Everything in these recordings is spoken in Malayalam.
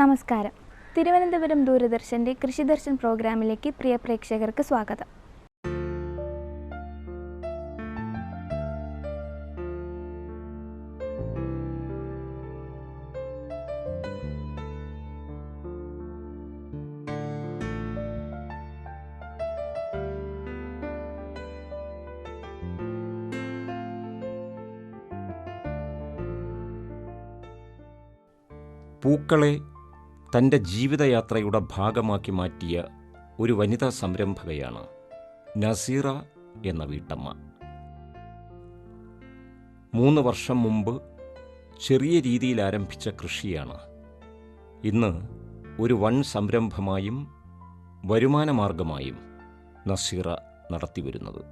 നമസ്കാരം. തിരുവനന്തപുരം ദൂരദർശന്റെ കൃഷിദർശൻ പ്രോഗ്രാമിലേക്ക് പ്രിയ പ്രേക്ഷകർക്ക് സ്വാഗതം. പൂക്കളെ തന്റെ ജീവിതയാത്രയുടെ ഭാഗമാക്കി മാറ്റിയ ഒരു വനിതാ സംരംഭകയാണ് നസീറ എന്ന വീട്ടമ്മ. മൂന്ന് വർഷം മുമ്പ് ചെറിയ രീതിയിൽ ആരംഭിച്ച കൃഷിയാണ്. ഇന്ന് ഒരു വൺ സംരംഭമായും വരുമാനമാർഗമായും നസീറ നടത്തിവരുന്നത്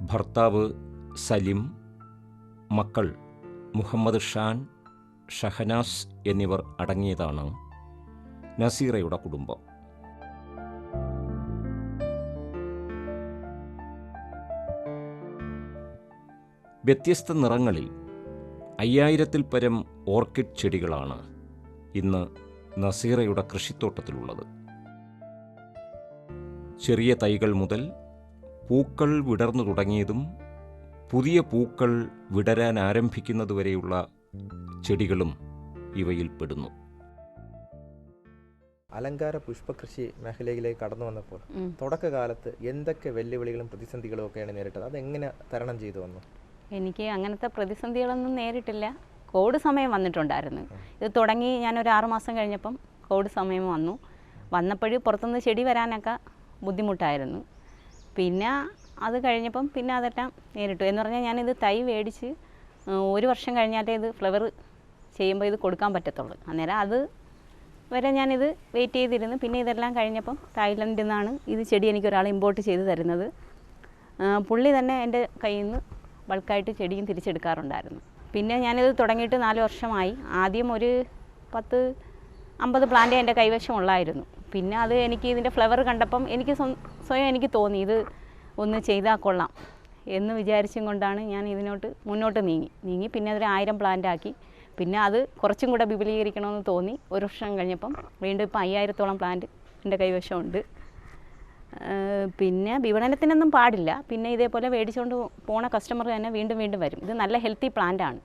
ഭർത്താവ് സലിം മക്കൾ മുഹമ്മദ് ഷാൻ ഷഹനാസ് എന്നിവർ അടങ്ങിയതാണ് നസീറയുടെ കുടുംബം. വ്യത്യസ്ത നിറങ്ങളിൽ അയ്യായിരത്തിൽ പരം ഓർക്കിഡ് ചെടികളാണ് ഇന്ന് നസീറയുടെ കൃഷിത്തോട്ടത്തിലുള്ളത്. ചെറിയ തൈകൾ മുതൽ പൂക്കൾ വിടർന്നു തുടങ്ങിയതും പുതിയ പൂക്കൾ വിടരാൻ ആരംഭിക്കുന്നതുവരെയുള്ള ചെടികളും ഇവയിൽ പെടുന്നു. അലങ്കാര പുഷ്പകൃഷി മേഖലയിലേക്ക് കടന്നു വന്നപ്പോൾ തുടക്കകാലത്ത് എന്തൊക്കെ വെല്ലുവിളികളും പ്രതിസന്ധികളും ഒക്കെയാണ് നേരിട്ടത്? അതെങ്ങനെ തരണം ചെയ്തു വന്നു? എനിക്ക് അങ്ങനത്തെ പ്രതിസന്ധികളൊന്നും നേരിട്ടില്ല. കോവിഡ് സമയം വന്നിട്ടുണ്ടായിരുന്നു. ഇത് തുടങ്ങി ഞാനൊരു ആറ് മാസം കഴിഞ്ഞപ്പം കോവിഡ് സമയം വന്നു. വന്നപ്പോഴും പുറത്തുനിന്ന് ചെടി വരാനൊക്കെ ബുദ്ധിമുട്ടായിരുന്നു. പിന്നെ അത് കഴിഞ്ഞപ്പം പിന്നെ അതെല്ലാം നേരിട്ടു. എന്ന് പറഞ്ഞാൽ ഞാനിത് തൈ മേടിച്ച് ഒരു വർഷം കഴിഞ്ഞാലേ ഇത് ഫ്ലവർ ചെയ്യുമ്പോൾ ഇത് കൊടുക്കാൻ പറ്റത്തുള്ളൂ. അന്നേരം അത് വരെ ഞാനിത് വെയിറ്റ് ചെയ്തിരുന്നു. പിന്നെ ഇതെല്ലാം കഴിഞ്ഞപ്പം തായ്ലൻഡിൽ നിന്നാണ് ഇത് ചെടി എനിക്ക് ഒരാൾ ഇമ്പോർട്ട് ചെയ്ത് തരുന്നത്. പുള്ളി തന്നെ എന്റെ കയ്യിൽ നിന്ന് ബൾക്കായിട്ട് ചെടിയും തിരിച്ചെടുക്കാറുണ്ടായിരുന്നു. പിന്നെ ഞാനിത് തുടങ്ങിയിട്ട് നാല് വർഷമായി. ആദ്യം ഒരു പത്ത് അമ്പത് പ്ലാന്റ് എന്റെ കൈവശം ഉള്ളായിരുന്നു. പിന്നെ അത് എനിക്ക് ഇതിന്റെ ഫ്ലവർ കണ്ടപ്പം എനിക്ക് സ്വ- സ്വയം എനിക്ക് തോന്നി ഇത് ഒന്ന് ചെയ്താൽ കൊള്ളാം എന്ന് വിചാരിച്ചും കൊണ്ടാണ് ഞാൻ ഇതിനോട്ട് മുന്നോട്ട് നീങ്ങി. നീങ്ങി പിന്നെ അതൊരു ആയിരം പ്ലാന്റ് ആക്കി. പിന്നെ അത് കുറച്ചും കൂടെ വിപുലീകരിക്കണമെന്ന് തോന്നി. ഒരു വർഷം കഴിഞ്ഞപ്പം വീണ്ടും ഇപ്പം അയ്യായിരത്തോളം പ്ലാന്റ് എന്റെ കൈവശമുണ്ട്. പിന്നെ വിപണനത്തിനൊന്നും പാടില്ല. പിന്നെ ഇതേപോലെ മേടിച്ചുകൊണ്ട് പോണ കസ്റ്റമർ തന്നെ വീണ്ടും വീണ്ടും വരും. ഇത് നല്ല ഹെൽത്തി പ്ലാന്റ് ആണ്.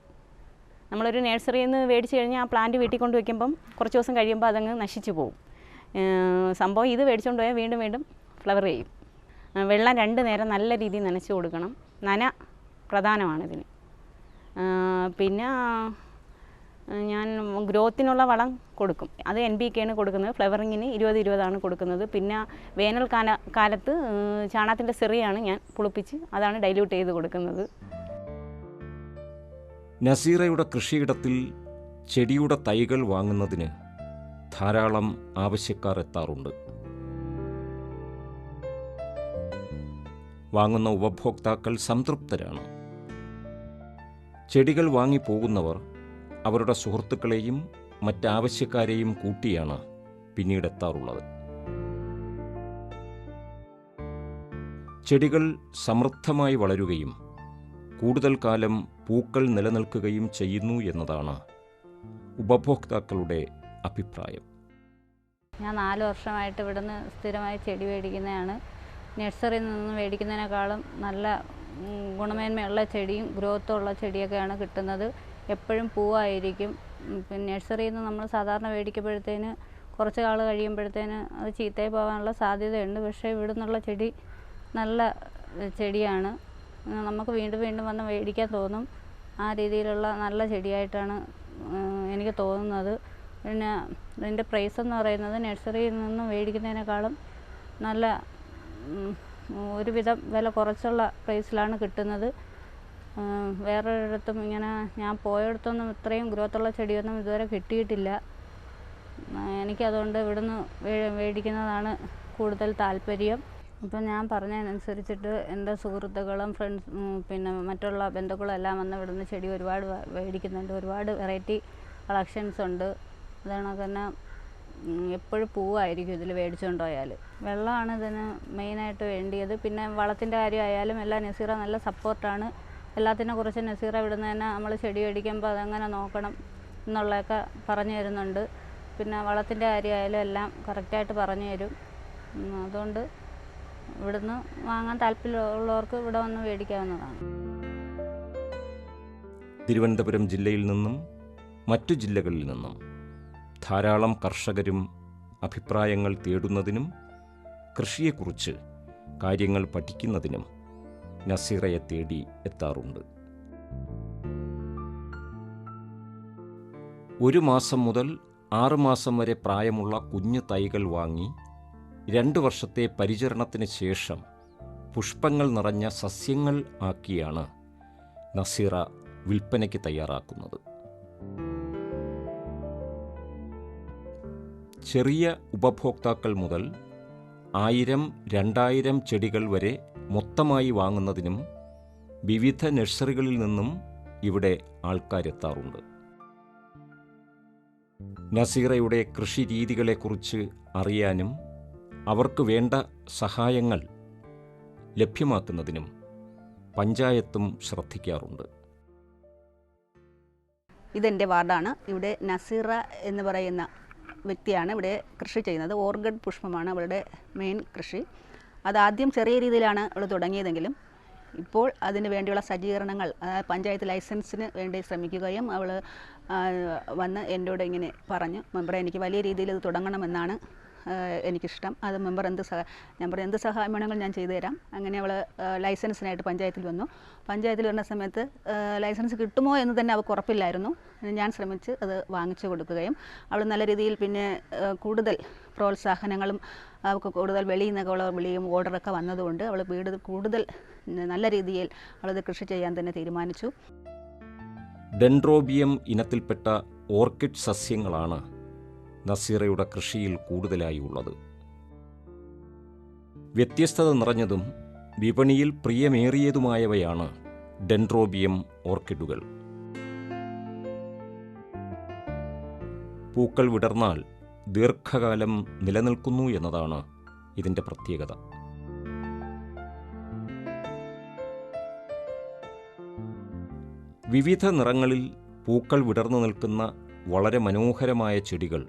നമ്മളൊരു നേഴ്സറിയിൽ നിന്ന് മേടിച്ച് കഴിഞ്ഞാൽ ആ പ്ലാന്റ് വീട്ടിൽ കൊണ്ട് വയ്ക്കുമ്പം കുറച്ച് ദിവസം കഴിയുമ്പോൾ അതങ്ങ് നശിച്ചു പോകും സംഭവം ഇത് മേടിച്ചുകൊണ്ട് പോയാൽ വീണ്ടും വീണ്ടും ഫ്ലവർ ചെയ്യും. വെള്ളം രണ്ട് നേരം നല്ല രീതിയിൽ നനച്ച് കൊടുക്കണം. നന പ്രധാനമാണ് ഇതിന്. പിന്നെ ഞാൻ ഗ്രോത്തിനുള്ള വളം കൊടുക്കും. അത് എൻ ബി കെയാണ് കൊടുക്കുന്നത്. ഫ്ലവറിങ്ങിന് ഇരുപത് ഇരുപതാണ് കൊടുക്കുന്നത്. പിന്നെ വേനൽക്കാല കാലത്ത് ചാണകത്തിന്റെ സിറിയാണ് ഞാൻ പുളിപ്പിച്ച് അതാണ് ഡൈല്യൂട്ട് ചെയ്ത് കൊടുക്കുന്നത്. നസീറയുടെ കൃഷിയിടത്തിൽ ചെടിയുടെ തൈകൾ വാങ്ങുന്നതിന് ധാരാളം ആവശ്യക്കാർ എത്താറുണ്ട്. വാങ്ങുന്ന ഉപഭോക്താക്കൾ സംതൃപ്തരാണ്. ചെടികൾ വാങ്ങിപ്പോകുന്നവർ അവരുടെ സുഹൃത്തുക്കളെയും മറ്റാവശ്യക്കാരെയും കൂട്ടിയാണ് പിന്നീട് എത്താറുള്ളത് ചെടികൾ സമൃദ്ധമായി വളരുകയും കൂടുതൽ കാലം പൂക്കൾ നിലനിൽക്കുകയും ചെയ്യുന്നു എന്നതാണ് ഉപഭോക്താക്കളുടെ അഭിപ്രായം. ഞാൻ നാല് വർഷമായിട്ട് ഇവിടുന്ന് സ്ഥിരമായി ചെടി മേടിക്കുന്നതാണ്. നഴ്സറിയിൽ നിന്ന് മേടിക്കുന്നതിനേക്കാളും നല്ല ഗുണമേന്മയുള്ള ചെടിയും ഗ്രോത്തുള്ള ചെടിയൊക്കെയാണ് കിട്ടുന്നത്. എപ്പോഴും പൂവായിരിക്കും. പിന്നെ നഴ്സറിയിൽ നിന്ന് നമ്മൾ സാധാരണ മേടിക്കുമ്പോഴത്തേന് കുറച്ച് നാൾ കഴിയുമ്പോഴത്തേന് അത് ചീത്തയായി പോകാനുള്ള സാധ്യതയുണ്ട്. പക്ഷേ ഇവിടെ നിന്നുള്ള ചെടി നല്ല ചെടിയാണ്. നമുക്ക് വീണ്ടും വീണ്ടും വന്ന് മേടിക്കാൻ തോന്നും. ആ രീതിയിലുള്ള നല്ല ചെടിയായിട്ടാണ് എനിക്ക് തോന്നുന്നത്. പിന്നെ ഇതിന്റെ പ്രൈസ് എന്ന് പറയുന്നത് നഴ്സറിയിൽ നിന്ന് മേടിക്കുന്നതിനേക്കാളും നല്ല ഒരുവിധം വില കുറച്ചുള്ള പ്രൈസിലാണ് കിട്ടുന്നത്. വേറൊരിടത്തും ഇങ്ങനെ ഞാൻ പോയടത്തൊന്നും ഇത്രയും ഗ്രോത്തുള്ള ചെടിയൊന്നും ഇതുവരെ കിട്ടിയിട്ടില്ല. എനിക്കതുകൊണ്ട് ഇവിടുന്ന് മേടിക്കുന്നതാണ് കൂടുതൽ താല്പര്യം. ഇപ്പം ഞാൻ പറഞ്ഞതിനനുസരിച്ചിട്ട് എന്റെ സുഹൃത്തുക്കളും ഫ്രണ്ട്സ് പിന്നെ മറ്റുള്ള ബന്ധുക്കളും എല്ലാം വന്ന് ഇവിടുന്ന് ചെടി ഒരുപാട് മേടിക്കുന്നുണ്ട് ഒരുപാട് വെറൈറ്റി കളക്ഷൻസ് ഉണ്ട്. അതുകൊണ്ട് തന്നെ എപ്പോഴും പൂവായിരിക്കും ഇതിൽ മേടിച്ചുകൊണ്ട് പോയാൽ വെള്ളമാണ് ഇതിന് മെയിനായിട്ട് വേണ്ടിയത്. പിന്നെ വളത്തിന്റെ കാര്യമായാലും എല്ലാം നസീറ നല്ല സപ്പോർട്ടാണ്. എല്ലാത്തിനെ കുറിച്ച് നസീറ ഇവിടുന്ന് തന്നെ നമ്മൾ ചെടി അടിക്കുമ്പോൾ അതെങ്ങനെ നോക്കണം എന്നുള്ളതൊക്കെ പറഞ്ഞു തരുന്നുണ്ട്. പിന്നെ വളത്തിന്റെ കാര്യമായാലും എല്ലാം കറക്റ്റായിട്ട് പറഞ്ഞു തരും. അതുകൊണ്ട് ഇവിടുന്ന് വാങ്ങാൻ താല്പര്യമുള്ളവർക്ക് ഇവിടെ വന്ന് മേടിക്കാവുന്നതാണ്. തിരുവനന്തപുരം ജില്ലയിൽ നിന്നും മറ്റു ജില്ലകളിൽ നിന്നും ധാരാളം കർഷകരും അഭിപ്രായങ്ങൾ തേടുന്നതിനും കൃഷിയെക്കുറിച്ച് കാര്യങ്ങൾ പഠിക്കുന്നതിനും നസീറയെ തേടി എത്താറുണ്ട്. ഒരു മാസം മുതൽ ആറുമാസം വരെ പ്രായമുള്ള കുഞ്ഞു തൈകൾ വാങ്ങി രണ്ട് വർഷത്തെ പരിചരണത്തിന് ശേഷം പുഷ്പങ്ങൾ നിറഞ്ഞ സസ്യങ്ങൾ ആക്കിയാണ് നസീറ വിൽപ്പനയ്ക്ക് തയ്യാറാക്കുന്നത്. ചെറിയ ഉപഭോക്താക്കൾ മുതൽ ആയിരം രണ്ടായിരം ചെടികൾ വരെ മൊത്തമായി വാങ്ങുന്നതിനും വിവിധ നഴ്സറികളിൽ നിന്നും ഇവിടെ ആൾക്കാരെത്താറുണ്ട്. നസീറയുടെ കൃഷി രീതികളെക്കുറിച്ച് അറിയാനും അവർക്ക് വേണ്ട സഹായങ്ങൾ ലഭ്യമാക്കുന്നതിനും പഞ്ചായത്തും ശ്രദ്ധിക്കാറുണ്ട്. ഇതെന്റെ വാർഡാണ്. ഇവിടെ നസീറ എന്ന് പറയുന്ന വ്യക്തിയാണ് ഇവിടെ കൃഷി ചെയ്യുന്നത്. ഓർഗഡ് പുഷ്പമാണ് അവളുടെ മെയിൻ കൃഷി. അതാദ്യം ചെറിയ രീതിയിലാണ് അവൾ തുടങ്ങിയതെങ്കിലും ഇപ്പോൾ അതിന് വേണ്ടിയുള്ള സജ്ജീകരണങ്ങൾ പഞ്ചായത്ത് ലൈസൻസിന് വേണ്ടി ശ്രമിക്കുകയും അവൾ വന്ന് എന്നോട് ഇങ്ങനെ പറഞ്ഞു. മെമ്പറെ എനിക്ക് വലിയ രീതിയിൽ ഇത് തുടങ്ങണമെന്നാണ് എനിക്കിഷ്ടം. അത് മെമ്പർ എന്ത് സഹായം ഞാൻ പറഞ്ഞു എന്ത് സഹായം വേണമെങ്കിലും ഞാൻ ചെയ്തു തരാം അങ്ങനെ അവൾ ലൈസൻസിനായിട്ട് പഞ്ചായത്തിൽ വന്നു. പഞ്ചായത്തിൽ വരുന്ന സമയത്ത് ലൈസൻസ് കിട്ടുമോ എന്ന് തന്നെ അവൾക്ക് ഉറപ്പില്ലായിരുന്നു. ഞാൻ ശ്രമിച്ച് അത് വാങ്ങിച്ചു കൊടുക്കുകയും അവൾ നല്ല രീതിയിൽ പിന്നെ കൂടുതൽ പ്രോത്സാഹനങ്ങളും അവൾക്ക് കൂടുതൽ വെളിയിൽ നിന്നൊക്കെ ഉള്ള വിളിയും ഓർഡറൊക്കെ വന്നതുകൊണ്ട് അവൾ വീട് കൂടുതൽ നല്ല രീതിയിൽ അവളത് കൃഷി ചെയ്യാൻ തന്നെ തീരുമാനിച്ചു. ഡെൻഡ്രോബിയം ഇനത്തിൽപ്പെട്ട ഓർക്കിഡ് സസ്യങ്ങളാണ് നസീറയുടെ കൃഷിയിൽ കൂടുതലായി ഉള്ളത് വ്യത്യസ്തത നിറഞ്ഞതും വിപണിയിൽ പ്രിയമേറിയതുമായവയാണ് ഡെൻട്രോബിയം ഓർക്കിഡുകൾ. പൂക്കൾ വിടർന്നാൽ ദീർഘകാലം നിലനിൽക്കുന്നു എന്നതാണ് ഇതിന്റെ പ്രത്യേകത. വിവിധ നിറങ്ങളിൽ പൂക്കൾ വിടർന്നു നിൽക്കുന്ന വളരെ മനോഹരമായ ചെടികൾ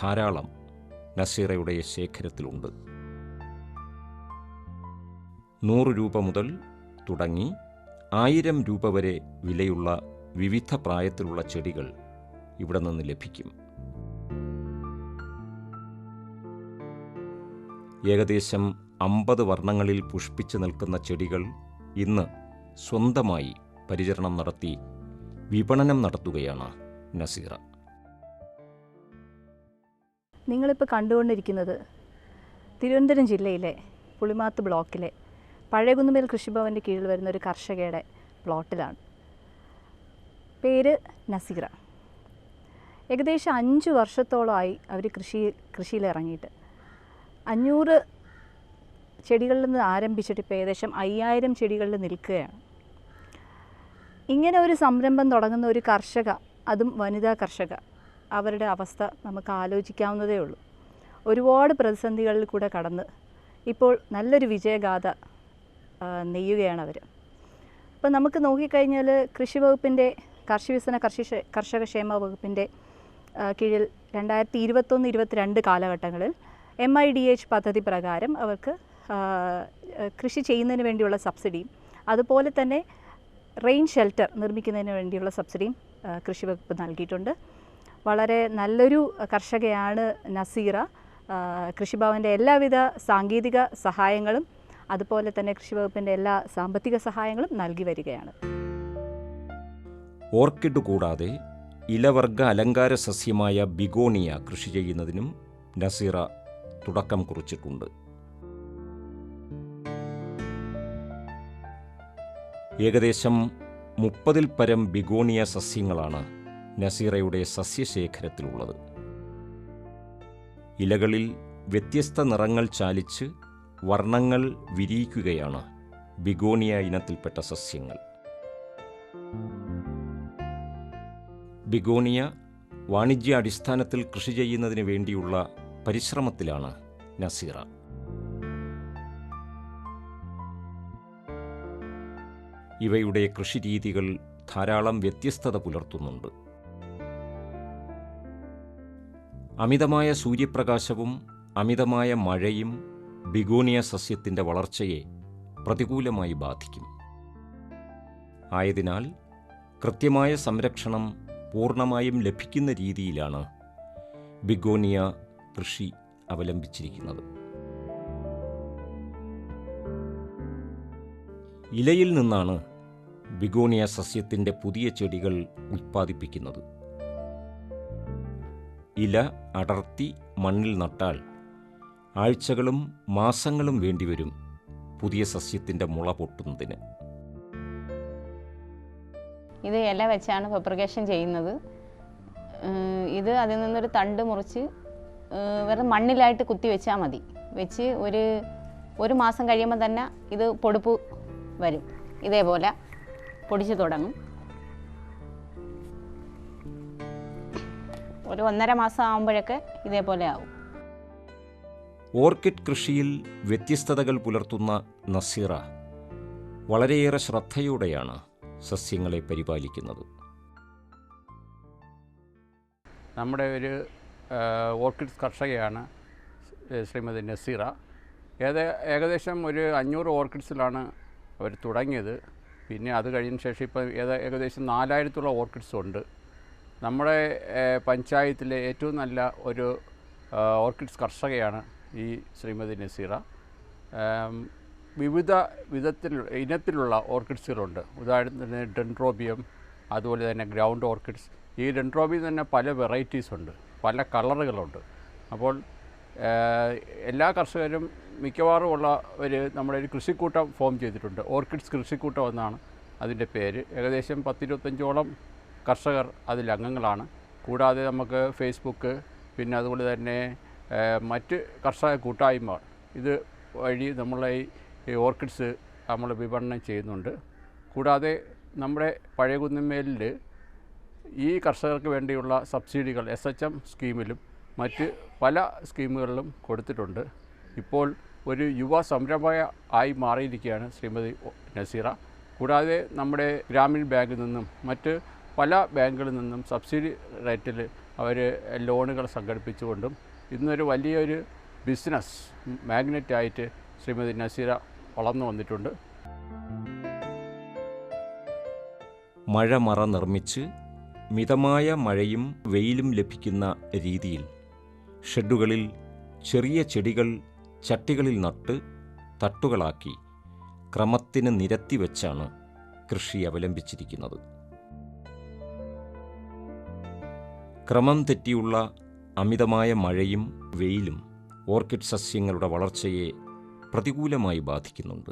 ധാരാളം നസീറയുടെ ശേഖരത്തിലുണ്ട്. നൂറ് രൂപ മുതൽ തുടങ്ങി ആയിരം രൂപ വരെ വിലയുള്ള വിവിധ പ്രായത്തിലുള്ള ചെടികൾ ഇവിടെ നിന്ന് ലഭിക്കും. ഏകദേശം അമ്പത് വർണങ്ങളിൽ പുഷ്പിച്ചു നിൽക്കുന്ന ചെടികൾ ഇന്ന് സ്വന്തമായി പരിചരണം നടത്തി വിപണനം നടത്തുകയാണ് നസീറ. നിങ്ങളിപ്പോൾ കണ്ടുകൊണ്ടിരിക്കുന്നത് തിരുവനന്തപുരം ജില്ലയിലെ പുളിമാത്ത് ബ്ലോക്കിലെ പഴയകുന്നുമേൽ കൃഷിഭവന്റെ കീഴിൽ വരുന്ന ഒരു കർഷകയുടെ പ്ലോട്ടിലാണ്. പേര് നസീറ. ഏകദേശം അഞ്ച് വർഷത്തോളമായി അവർ കൃഷി കൃഷിയിൽ ഇറങ്ങിയിട്ട്. അഞ്ഞൂറ് ചെടികളിൽ നിന്ന് ആരംഭിച്ചിട്ട് ഇപ്പോൾ ഏകദേശം അയ്യായിരം ചെടികളിൽ നിൽക്കുകയാണ്. ഇങ്ങനെ ഒരു സംരംഭം തുടങ്ങുന്ന ഒരു കർഷക അതും വനിതാ കർഷക അവരുടെ അവസ്ഥ നമുക്ക് ആലോചിക്കാവുന്നതേ ഉള്ളൂ. ഒരുപാട് പ്രതിസന്ധികളിൽ കൂടെ കടന്ന് ഇപ്പോൾ നല്ലൊരു വിജയഗാഥ നെയ്യുകയാണ് അവർ അപ്പോൾ നമുക്ക് നോക്കിക്കഴിഞ്ഞാൽ കൃഷി വകുപ്പിന്റെ കാർഷിക വികസന കർഷി കർഷക ക്ഷേമ വകുപ്പിന്റെ കീഴിൽ രണ്ടായിരത്തി ഇരുപത്തൊന്ന് ഇരുപത്തിരണ്ട് കാലഘട്ടങ്ങളിൽ എം ഐ ഡി എച്ച് പദ്ധതി പ്രകാരം അവർക്ക് കൃഷി ചെയ്യുന്നതിന് വേണ്ടിയുള്ള സബ്സിഡിയും അതുപോലെ തന്നെ റെയിൻ ഷെൽട്ടർ നിർമ്മിക്കുന്നതിന് വേണ്ടിയുള്ള സബ്സിഡിയും കൃഷി വകുപ്പ് നൽകിയിട്ടുണ്ട്. വളരെ നല്ലൊരു കർഷകയാണ് നസീറ. കൃഷിഭവന്റെ എല്ലാവിധ സാങ്കേതിക സഹായങ്ങളും അതുപോലെ തന്നെ കൃഷി വകുപ്പിന്റെ എല്ലാ സാമ്പത്തിക സഹായങ്ങളും നൽകി വരികയാണ്. ഓർക്കിഡ് കൂടാതെ ഇലവർഗ അലങ്കാര സസ്യമായ ബിഗോണിയ കൃഷി ചെയ്യുന്നതിനും നസീറ തുടക്കം കുറിച്ചിട്ടുണ്ട്. ഏകദേശം മുപ്പതിൽ പരം ബിഗോണിയ സസ്യങ്ങളാണ് നസീറയുടെ സസ്യശേഖരത്തിലുള്ളത്. ഇലകളിൽ വ്യത്യസ്ത നിറങ്ങൾ ചാലിച്ച് വർണങ്ങൾ വിരിയിക്കുകയാണ് ബിഗോണിയ ഇനത്തിൽപ്പെട്ട സസ്യങ്ങൾ. ബിഗോണിയ വാണിജ്യാടിസ്ഥാനത്തിൽ കൃഷി ചെയ്യുന്നതിന് വേണ്ടിയുള്ള പരിശ്രമത്തിലാണ് നസീറ. ഇവയുടെ കൃഷിരീതികൾ ധാരാളം വ്യത്യസ്തത പുലർത്തുന്നുണ്ട്. അമിതമായ സൂര്യപ്രകാശവും അമിതമായ മഴയും ബിഗോണിയ സസ്യത്തിന്റെ വളർച്ചയെ പ്രതികൂലമായി ബാധിക്കും. ആയതിനാൽ കൃത്യമായ സംരക്ഷണം പൂർണമായും ലഭിക്കുന്ന രീതിയിലാണ് ബിഗോണിയ കൃഷി അവലംബിച്ചിരിക്കുന്നത്. ഇലയിൽ നിന്നാണ് ബിഗോണിയ സസ്യത്തിന്റെ പുതിയ ചെടികൾ ഉൽപ്പാദിപ്പിക്കുന്നത് ഇല അടർത്തി മണ്ണിൽ നട്ടാൽ ആഴ്ചകളും മാസങ്ങളും വേണ്ടിവരും പുതിയ സസ്യത്തിന്റെ മുള പൊട്ടുന്നതിന്. ഇത് ഇല വെച്ചാണ് ഫെബ്രിക്കേഷൻ ചെയ്യുന്നത്. ഇത് അതിൽ നിന്നൊരു തണ്ട് മുറിച്ച് വെറും മണ്ണിലായിട്ട് കുത്തി വെച്ചാൽ മതി. വെച്ച് ഒരു ഒരു മാസം കഴിയുമ്പോൾ തന്നെ ഇത് പൊടുപ്പ് വരും. ഇതേപോലെ പൊടിച്ച് തുടങ്ങും. ഒരു ഒന്നര മാസം ആകുമ്പോഴൊക്കെ ഇതേപോലെ ആവും. ഓർക്കിഡ് കൃഷിയിൽ വ്യത്യസ്തതകൾ പുലർത്തുന്ന നസീറ വളരെയേറെ ശ്രദ്ധയോടെയാണ് സസ്യങ്ങളെ പരിപാലിക്കുന്നത്. നമ്മുടെ ഒരു ഓർക്കിഡ് കർഷകയാണ് ശ്രീമതി നസീറ. ഏത് ഏകദേശം ഒരു അഞ്ഞൂറ് ഓർക്കിഡ്സിലാണ് അവർ തുടങ്ങിയത്. പിന്നെ അത് കഴിഞ്ഞ ശേഷം ഇപ്പോൾ ഏത് ഏകദേശം നാലായിരത്തോളം ഓർക്കിഡ്സ് ഉണ്ട് നമ്മുടെ പഞ്ചായത്തിലെ ഏറ്റവും നല്ല ഒരു ഓർക്കിഡ്സ് കർഷകയാണ് ഈ ശ്രീമതി നസീറ. വിവിധ വിധത്തിൽ ഇനത്തിലുള്ള ഓർക്കിഡ്സുകളുണ്ട്. ഉദാഹരണത്തിന് ഡെൻട്രോബിയം അതുപോലെ തന്നെ ഗ്രൗണ്ട് ഓർക്കിഡ്സ്. ഈ ഡെൻട്രോബിയം തന്നെ പല വെറൈറ്റീസ് ഉണ്ട്. പല കളറുകളുണ്ട്. അപ്പോൾ എല്ലാ കർഷകരും മിക്കവാറും ഉള്ള ഒരു നമ്മുടെ ഒരു കൃഷിക്കൂട്ടം ഫോം ചെയ്തിട്ടുണ്ട്. ഓർക്കിഡ്സ് കൃഷിക്കൂട്ടം എന്നാണ് അതിന്റെ പേര്. ഏകദേശം പത്തിരുപത്തഞ്ചോളം കർഷകർ അതിൽ അംഗങ്ങളാണ്. കൂടാതെ നമുക്ക് ഫേസ്ബുക്ക് പിന്നെ അതുപോലെ തന്നെ മറ്റ് കർഷക കൂട്ടായ്മ ഇത് വഴി നമ്മളെ ഈ- ഓർക്കിഡ്സ് നമ്മൾ വിപണനം ചെയ്യുന്നുണ്ട്. കൂടാതെ നമ്മുടെ പഴയ കുന്നുമേലിൽ ഈ കർഷകർക്ക് വേണ്ടിയുള്ള സബ്സിഡികൾ എസ് എച്ച് എം സ്കീമിലും മറ്റ് പല സ്കീമുകളിലും കൊടുത്തിട്ടുണ്ട്. ഇപ്പോൾ ഒരു യുവ സംരംഭക ആയി മാറിയിരിക്കുകയാണ് ശ്രീമതി നസീറ. കൂടാതെ നമ്മുടെ ഗ്രാമീൺ ബാങ്കിൽ നിന്നും മറ്റ് പല ബാങ്കുകളിൽ നിന്നും സബ്സിഡി റേറ്റിൽ അവർ ലോണുകൾ സംഘടിപ്പിച്ചുകൊണ്ടും ഇന്നൊരു വലിയൊരു ബിസിനസ് മാഗ്നറ്റായിട്ട് ശ്രീമതി നസീറ വളർന്നു വന്നിട്ടുണ്ട്. മഴ മറ നിർമ്മിച്ച് മിതമായ മഴയും വെയിലും ലഭിക്കുന്ന രീതിയിൽ ഷെഡുകളിൽ ചെറിയ ചെടികൾ ചട്ടികളിൽ നട്ട് തട്ടുകളാക്കി ക്രമത്തിന് നിരത്തി വെച്ചാണ് കൃഷി അവലംബിച്ചിരിക്കുന്നത്. ക്രമം തെറ്റിയുള്ള അമിതമായ മഴയും വെയിലും ഓർക്കിഡ് സസ്യങ്ങളുടെ വളർച്ചയെ പ്രതികൂലമായി ബാധിക്കുന്നുണ്ട്.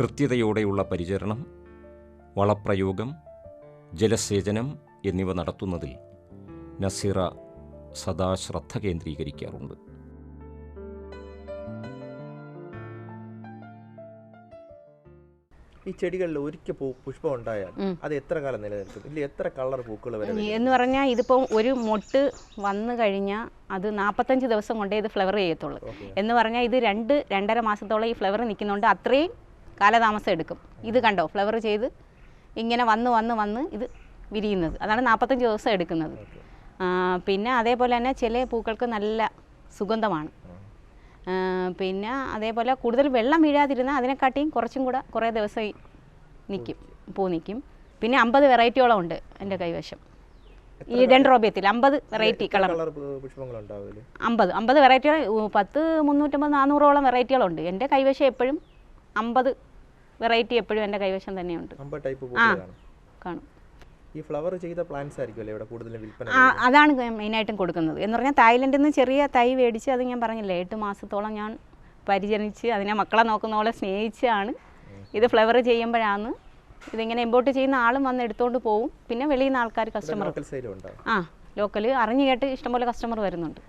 കൃത്യതയോടെയുള്ള പരിചരണം വളപ്രയോഗം ജലസേചനം എന്നിവ നടത്തുന്നതിൽ നസീറ സദാ ശ്രദ്ധ കേന്ദ്രീകരിക്കാറുണ്ട്. ഈ ചെടികളിൽ ഒരിക്കൽ പൂ പുഷ്പം ഉണ്ടായാൽ അത് എത്ര കാലം നിലനിൽക്കും? ഇല്ല എത്ര കളർ പൂക്കൾ വരെ? എന്ന് പറഞ്ഞാൽ ഇതിപ്പം ഒരു മൊട്ട് വന്നു കഴിഞ്ഞാൽ അത് നാൽപ്പത്തഞ്ച് ദിവസം കൊണ്ടേ ഇത് ഫ്ലവർ ചെയ്യത്തുള്ളൂ. എന്ന് പറഞ്ഞാൽ ഇത് രണ്ട് രണ്ടര മാസത്തോളം ഈ ഫ്ലവർ നിൽക്കുന്നുണ്ട്. അത്രയും കാലതാമസം എടുക്കും. ഇത് കണ്ടോ? ഫ്ലവർ ചെയ്ത് ഇങ്ങനെ വന്ന് വന്ന് വന്ന് ഇത് വിരിയുന്നത്. അതാണ് നാൽപ്പത്തഞ്ച് ദിവസം എടുക്കുന്നത്. പിന്നെ അതേപോലെ തന്നെ ചില പൂക്കൾക്ക് നല്ല സുഗന്ധമാണ്. പിന്നെ അതേപോലെ കൂടുതൽ വെള്ളം വീഴാതിരുന്ന അതിനെക്കാട്ടിയും കുറച്ചും കൂടെ കുറേ ദിവസമായി നിൽക്കും പൂ നിൽക്കും പിന്നെ അമ്പത് വെറൈറ്റിയോളം ഉണ്ട് എന്റെ കൈവശം. ഈ ഡെൻഡ്രോബിയത്തിൽ അമ്പത് വെറൈറ്റി കളർ അമ്പത് അമ്പത് വെറൈറ്റികൾ പത്ത് മുന്നൂറ്റമ്പത് നാനൂറോളം വെറൈറ്റികളുണ്ട് എന്റെ കൈവശം എപ്പോഴും അമ്പത് വെറൈറ്റി എപ്പോഴും എന്റെ കൈവശം തന്നെയുണ്ട്. ആ കാണും. ഈ ഫ്ലവർ ചെയ്ത പ്ലാന്റ്സ് ആയിരിക്കുമല്ലേ ഇവിടെ കൂടുതലും വിൽപ്പന ആ അതാണ് മെയിനായിട്ടും കൊടുക്കുന്നത്. എന്ന് പറഞ്ഞാൽ തായ്ലൻഡിൽ നിന്ന് ചെറിയ തൈ മേടിച്ച് അത് ഞാൻ പറഞ്ഞില്ലേ എട്ട് മാസത്തോളം ഞാൻ പരിചരിച്ച് അതിനെ മക്കളെ നോക്കുന്ന പോലെ സ്നേഹിച്ചാണ് ഇത് ഫ്ലവർ ചെയ്യുമ്പോഴാണ് ഇതിങ്ങനെ ഇമ്പോർട്ട് ചെയ്യുന്ന ആളും വന്ന് എടുത്തുകൊണ്ട് പോവും. പിന്നെ വെളിയിൽ നിന്ന് ആൾക്കാർ കസ്റ്റമർ ആ ലോക്കൽ അറിഞ്ഞു കേട്ട് ഇഷ്ടംപോലെ കസ്റ്റമർ വരുന്നുണ്ട്.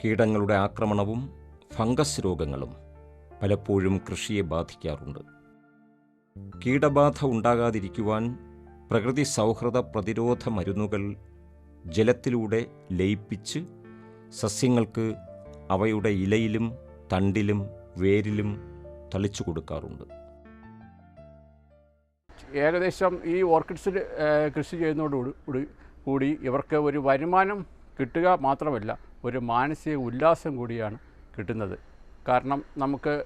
കീടങ്ങളുടെ ആക്രമണവും ഫംഗസ് രോഗങ്ങളും പലപ്പോഴും കൃഷിയെ ബാധിക്കാറുണ്ട്. കീടബാധ ഉണ്ടാകാതിരിക്കുവാൻ പ്രകൃതി സൗഹൃദ പ്രതിരോധ മരുന്നുകൾ ജലത്തിലൂടെ ലയിപ്പിച്ച് സസ്യങ്ങൾക്ക് അവയുടെ ഇലയിലും തണ്ടിലും വേരിലും തളിച്ചു കൊടുക്കാറുണ്ട്. ഏകദേശം ഈ ഓർക്കിഡ്സിൽ കൃഷി ചെയ്യുന്നതോടുകൂടി കൂടി- ഇവർക്ക് ഒരു വരുമാനം കിട്ടുക മാത്രമല്ല ഒരു മാനസിക ഉല്ലാസം കൂടിയാണ് കിട്ടുന്നത്. കാരണം നമുക്ക്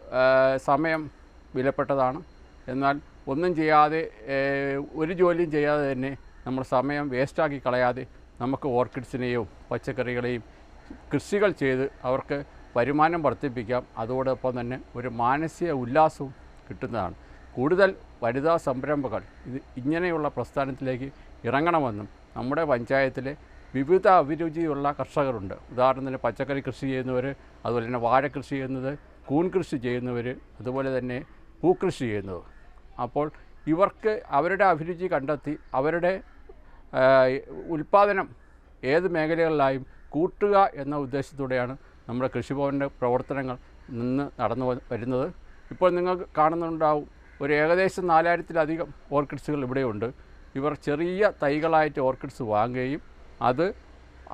സമയം വിലപ്പെട്ടതാണ്. എന്നാൽ ഒന്നും ചെയ്യാതെ ഒരു ജോലിയും ചെയ്യാതെ തന്നെ നമ്മൾ സമയം വേസ്റ്റാക്കി കളയാതെ നമുക്ക് ഓർക്കിഡ്സിനെയും പച്ചക്കറികളെയും കൃഷികൾ ചെയ്ത് അവർക്ക് വരുമാനം വർദ്ധിപ്പിക്കാം. അതോടൊപ്പം തന്നെ ഒരു മാനസിക ഉല്ലാസവും കിട്ടുന്നതാണ്. കൂടുതൽ വനിതാ സംരംഭകൾ ഇത് ഇങ്ങനെയുള്ള പ്രസ്ഥാനത്തിലേക്ക് ഇറങ്ങണമെന്നും നമ്മുടെ പഞ്ചായത്തിലെ വിവിധ അഭിരുചിയുള്ള കർഷകരുണ്ട്. ഉദാഹരണത്തിന് പച്ചക്കറി കൃഷി ചെയ്യുന്നവർ അതുപോലെ തന്നെ വാഴ കൃഷി ചെയ്യുന്നത് കൂൺ കൃഷി ചെയ്യുന്നവർ അതുപോലെ തന്നെ പൂക്കൃഷി ചെയ്യുന്നവർ. അപ്പോൾ ഇവർക്ക് അവരുടെ അഭിരുചി കണ്ടെത്തി അവരുടെ ഉൽപ്പാദനം ഏത് മേഖലകളിലായും കൂട്ടുക എന്ന ഉദ്ദേശത്തോടെയാണ് നമ്മുടെ കൃഷിഭവന്റെ പ്രവർത്തനങ്ങൾ നിന്ന് നടന്നു വരുന്നത്. ഇപ്പോൾ നിങ്ങൾ കാണുന്നുണ്ടാവും ഒരു ഏകദേശം നാലായിരത്തിലധികം ഓർക്കിഡ്സുകൾ ഇവിടെയുണ്ട്. ഇവർ ചെറിയ തൈകളായിട്ട് ഓർക്കിഡ്സ് വാങ്ങുകയും അത്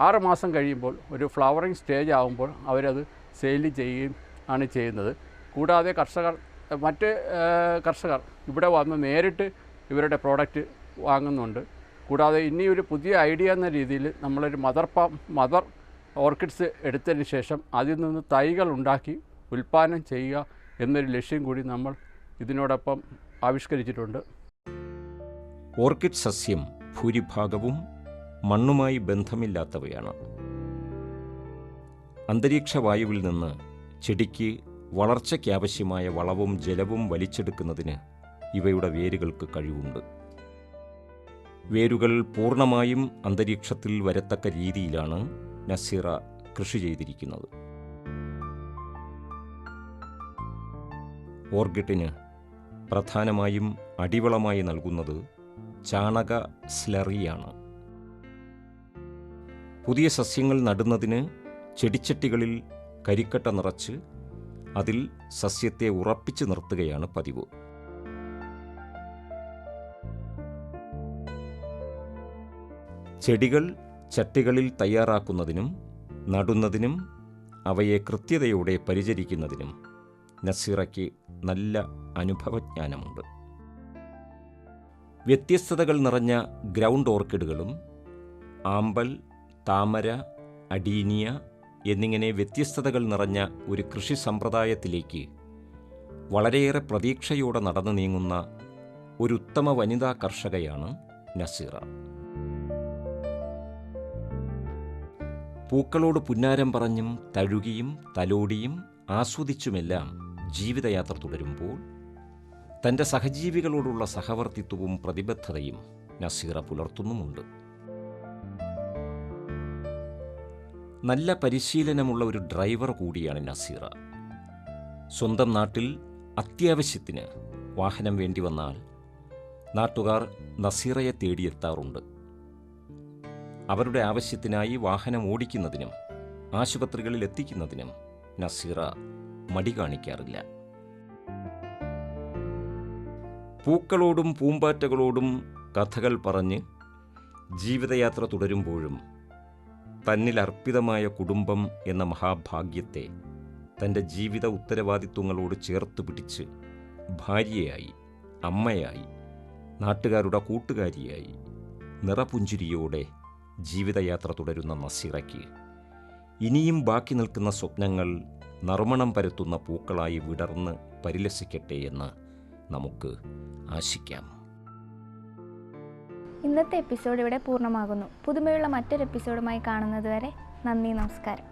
ആറ് മാസം കഴിയുമ്പോൾ ഒരു ഫ്ലവറിങ് സ്റ്റേജ് ആകുമ്പോൾ അവരത് സെയിൽ ചെയ്യുകയും ആണ് ചെയ്യുന്നത്. കൂടാതെ കർഷകർ മറ്റ് കർഷകർ ഇവിടെ വന്ന് നേരിട്ട് ഇവരുടെ പ്രോഡക്റ്റ് വാങ്ങുന്നുണ്ട്. കൂടാതെ ഇനി ഒരു പുതിയ ഐഡിയ എന്ന രീതിയിൽ നമ്മളൊരു മദർ പാം മദർ ഓർക്കിഡ്സ് എടുത്തതിന് ശേഷം അതിൽ നിന്ന് തൈകൾ ഉണ്ടാക്കി ഉൽപ്പാദനം ചെയ്യുക എന്നൊരു ലക്ഷ്യം കൂടി നമ്മൾ ഇതിനോടൊപ്പം ആവിഷ്കരിച്ചിട്ടുണ്ട്. ഓർക്കിഡ് സസ്യം ഭൂരിഭാഗവും മണ്ണുമായി ബന്ധമില്ലാത്തവയാണ്. അന്തരീക്ഷ വായുവിൽ നിന്ന് ചെടിക്ക് വളർച്ചയ്ക്കാവശ്യമായ വളവും ജലവും വലിച്ചെടുക്കുന്നതിന് ഇവയുടെ വേരുകൾക്ക് കഴിവുണ്ട്. വേരുകൾ പൂർണമായും അന്തരീക്ഷത്തിൽ വരത്തക്ക രീതിയിലാണ് നസീറ കൃഷി ചെയ്തിരിക്കുന്നത്. ഓർഗിഡിന് പ്രധാനമായും അടിവളമായി നൽകുന്നത് ചാണക സ്ലറിയാണ്. പുതിയ സസ്യങ്ങൾ നടുന്നതിന് ചെടിച്ചട്ടികളിൽ കരിക്കട്ട നിറച്ച് അതിൽ സസ്യത്തെ ഉറപ്പിച്ചു നിർത്തുകയാണ് പതിവ്. ചെടികൾ ചട്ടികളിൽ തയ്യാറാക്കുന്നതിനും നടുന്നതിനും അവയെ കൃത്യതയോടെ പരിചരിക്കുന്നതിനും നസീറയ്ക്ക് നല്ല അനുഭവജ്ഞാനമുണ്ട്. വ്യത്യസ്തതകൾ നിറഞ്ഞ ഗ്രൗണ്ട് ഓർക്കിഡുകളും ആമ്പൽ താമര അഡീനിയ എന്നിങ്ങനെ വ്യത്യസ്തതകൾ നിറഞ്ഞ ഒരു കൃഷി സമ്പ്രദായത്തിലേക്ക് വളരെയേറെ പ്രതീക്ഷയോടെ നടന്നു നീങ്ങുന്ന ഒരു ഉത്തമ വനിതാ കർഷകയാണ് നസീറ. പൂക്കളോട് പുന്നാരം പറഞ്ഞും തഴുകിയും തലോടിയും ആസ്വദിച്ചുമെല്ലാം ജീവിതയാത്ര തുടരുമ്പോൾ തന്റെ സഹജീവികളോടുള്ള സഹവർത്തിത്വവും പ്രതിബദ്ധതയും നസീറ പുലർത്തുന്നുമുണ്ട്. നല്ല പരിശീലനമുള്ള ഒരു ഡ്രൈവർ കൂടിയാണ് നസീറ. സ്വന്തം നാട്ടിൽ അത്യാവശ്യത്തിന് വാഹനം വേണ്ടി വന്നാൽ നാട്ടുകാർ നസീറയെ തേടിയെത്താറുണ്ട്. അവരുടെ ആവശ്യത്തിനായി വാഹനം ഓടിക്കുന്നതിനും ആശുപത്രികളിൽ എത്തിക്കുന്നതിനും നസീറ മടി കാണിക്കാറില്ല. പൂക്കളോടും പൂമ്പാറ്റകളോടും കഥകൾ പറഞ്ഞ് ജീവിതയാത്ര തുടരുമ്പോഴും തന്നിൽ അർപ്പിതമായ കുടുംബം എന്ന മഹാഭാഗ്യത്തെ തന്റെ ജീവിത ഉത്തരവാദിത്വങ്ങളോട് ചേർത്ത് പിടിച്ച് ഭാര്യയായി അമ്മയായി നാട്ടുകാരുടെ കൂട്ടുകാരിയായി നിറപുഞ്ചിരിയോടെ ജീവിതയാത്ര തുടരുന്ന നസീറയ്ക്ക്. ഇനിയും ബാക്കി നിൽക്കുന്ന സ്വപ്നങ്ങൾ നർമ്മണം പരത്തുന്ന പൂക്കളായി വിടർന്ന് പരിലസിക്കട്ടെ എന്ന് നമുക്ക് ആശിക്കാം. ഇന്നത്തെ എപ്പിസോഡ് ഇവിടെ പൂർണമാകുന്നു. പുതുമയുള്ള മറ്റൊരു എപ്പിസോഡുമായി കാണുന്നതുവരെ നന്ദി നമസ്കാരം.